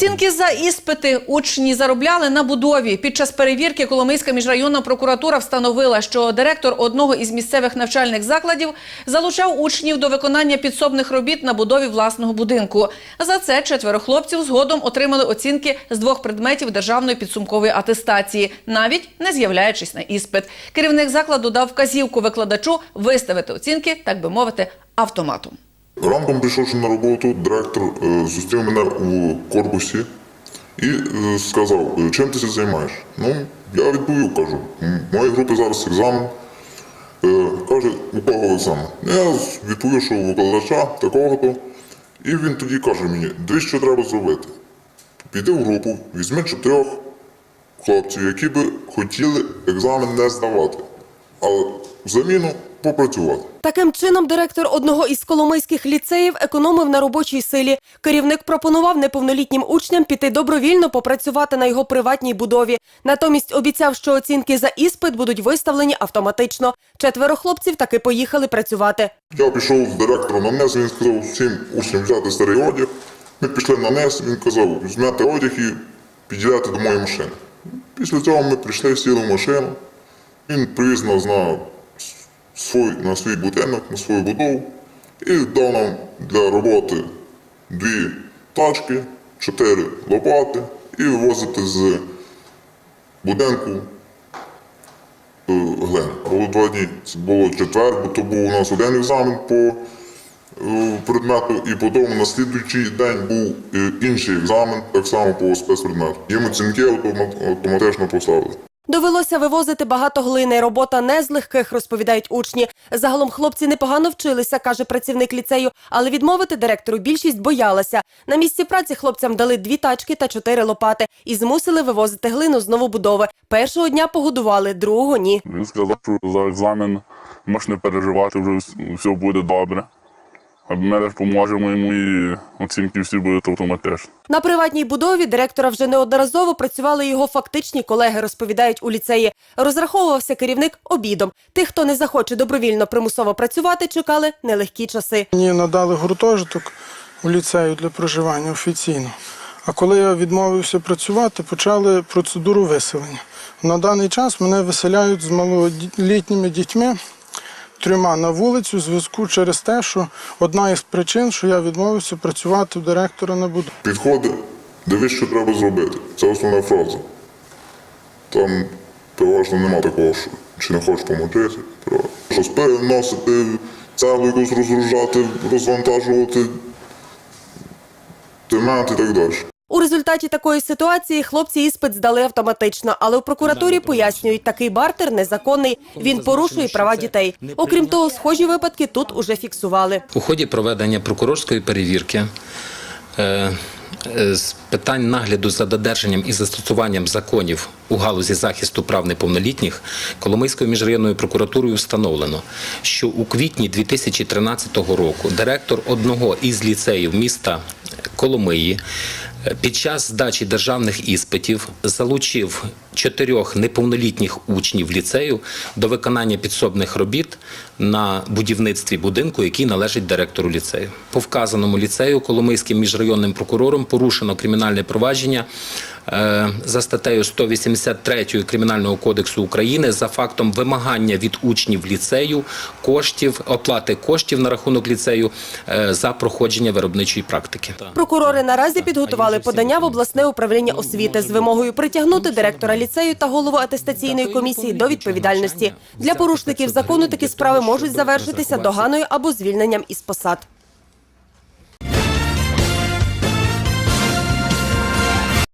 Оцінки за іспити учні заробляли на будові. Під час перевірки Коломийська міжрайонна прокуратура встановила, що директор одного із місцевих навчальних закладів залучав учнів до виконання підсобних робіт на будові власного будинку. За це четверо хлопців згодом отримали оцінки з двох предметів державної підсумкової атестації, навіть не з'являючись на іспит. Керівник закладу дав вказівку викладачу виставити оцінки, так би мовити, автоматом. Ранком прийшовши на роботу, директор е, зустрів мене у корпусі і е, сказав, «Е, чим ти займаєш? Ну, я відповів, кажу, «М, в моїй групі зараз екзамен. Каже, у кого екзамен? Я відповів, що у викладача такого-то. І він тоді каже мені, дивись, що треба зробити. Піди в групу, візьми чотирьох хлопців, які би хотіли екзамен не здавати, але взаміну попрацювати. Таким чином, директор одного із коломийських ліцеїв економив на робочій силі. Керівник пропонував неповнолітнім учням піти добровільно попрацювати на його приватній будові. Натомість обіцяв, що оцінки за іспит будуть виставлені автоматично. Четверо хлопців таки поїхали працювати. Я пішов з директором на НЕС, він сказав всім учням взяти старий одяг. Ми пішли на НЕС, він казав, візьмете одяг і підійдете до моєї машини. Після цього ми прийшли, сіли в машину. Він привіз нас на свій, на свій будинок, на свою будову і дав нам для роботи дві тачки, чотири лопати і вивозити з будинку е, глини. Було два дні. Це було четвер, бо то був у нас один екзамен по е, предмету, і потім на слідуючий день був е, інший екзамен, так само по спецпредмету. Їм оцінки автоматично поставили. Довелося вивозити багато глини. Робота не з легких, розповідають учні. Загалом хлопці непогано вчилися, каже працівник ліцею, але відмовити директору більшість боялася. На місці праці хлопцям дали дві тачки та чотири лопати і змусили вивозити глину з новобудови. Першого дня погодували, другого ні. Він сказав, що за екзамен можеш не переживати, вже все буде добре. А поможемо йому і оцінки всі будуть автоматично. На приватній будові директора вже неодноразово працювали його фактичні колеги, розповідають у ліцеї. Розраховувався керівник обідом. Тих, хто не захоче добровільно примусово працювати, чекали нелегкі часи. Мені надали гуртожиток у ліцею для проживання офіційно. А коли я відмовився працювати, почали процедуру виселення. На даний час мене виселяють з малолітніми дітьми трьома на вулицю в зв'язку через те, що одна із причин, що я відмовився працювати у директора на будові. Підходи, дивись, що треба зробити. Це основна фраза. Там переважно нема такого, що чи не хочеш допомогти. Щось переносити, цеглу якусь розгружати, розвантажувати, темат і так далі. У результаті такої ситуації хлопці іспит здали автоматично, але у прокуратурі пояснюють, такий бартер незаконний. Він порушує права дітей. Окрім того, схожі випадки тут уже фіксували. У ході проведення прокурорської перевірки е, е, з питань нагляду за додержанням і застосуванням законів у галузі захисту прав неповнолітніх Коломийською міжрайонною прокуратурою встановлено, що у квітні 2013 року директор одного із ліцеїв міста Коломиї е, під час здачі державних іспитів залучив чотирьох неповнолітніх учнів ліцею до виконання підсобних робіт на будівництві будинку, який належить директору ліцею. По вказаному ліцею Коломийським міжрайонним прокурором порушено кримінальне провадження за статтею 183 Кримінального кодексу України за фактом вимагання від учнів ліцею коштів, оплати коштів на рахунок ліцею е, за проходження виробничої практики. Прокурори наразі підготували подання в обласне управління освіти з вимогою притягнути директора ліцею та голову атестаційної комісії до відповідальності. Для порушників закону такі справи можуть завершитися доганою або звільненням із посад.